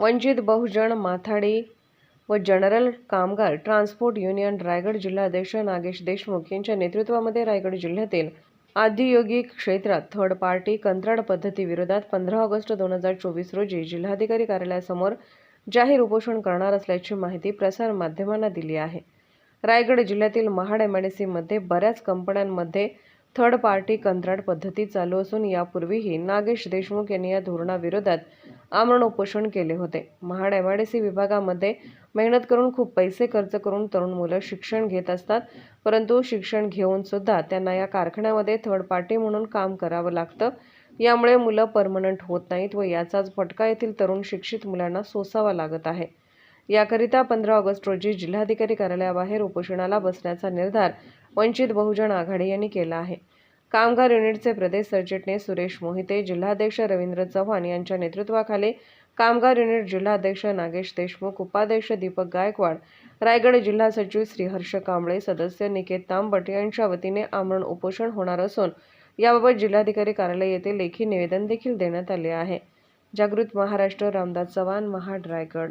वंचित बहुजन माथाडी व जनरल कामगार transport union Raigad जिल्हाध्यक्ष नागेश देशमुख यांच्या नेतृत्वामध्ये रायगड जिल्ह्यातील आदियोगिक क्षेत्रात थर्ड पार्टी कंत्राट पद्धतीविरोधात पंधरा ऑगस्ट दोन हजार चोवीस रोजी जिल्हाधिकारी कार्यालयासमोर जाहीर उपोषण करणार असल्याची माहिती प्रसार माध्यमांना दिली आहे. रायगड जिल्ह्यातील महाड एममध्ये बऱ्याच कंपन्यांमध्ये थर्ड पार्टी कंत्राट पद्धती चालू असून यापूर्वीही नागेश देशमुख यांनी या धोरणाविरोधात आमरण उपोषण केले होते. महाड एम विभागामध्ये मेहनत करून खूप पैसे खर्च करून तरुण मुलं शिक्षण घेत असतात परंतु शिक्षण घेऊन सुद्धा त्यांना या कारखान्यामध्ये थर्ड पार्टी म्हणून काम करावं लागतं. यामुळे मुलं परमनंट होत नाहीत व याचाच फटका येथील तरुण शिक्षित मुलांना सोसावा लागत आहे. याकरिता पंधरा ऑगस्ट रोजी जिल्हाधिकारी कार्यालयाबाहेर उपोषणाला बसण्याचा निर्धार वंचित बहुजन आघाडी यांनी केला आहे. कामगार युनिटचे प्रदेश सरचिटणीस सुरेश मोहिते जिल्हाध्यक्ष रवींद्र चव्हाण यांच्या नेतृत्वाखाली कामगार युनिट जिल्हाध्यक्ष नागेश देशमुख उपाध्यक्ष दीपक गायकवाड रायगड जिल्हा सचिव श्रीहर्ष कांबळे सदस्य निकेत तांबट यांच्या वतीने आमरण उपोषण होणार असून याबाबत जिल्हाधिकारी कार्यालय येथे लेखी निवेदन देखील देण्यात आले आहे. जागृत महाराष्ट्र रामदास चव्हाण महाड रायगड.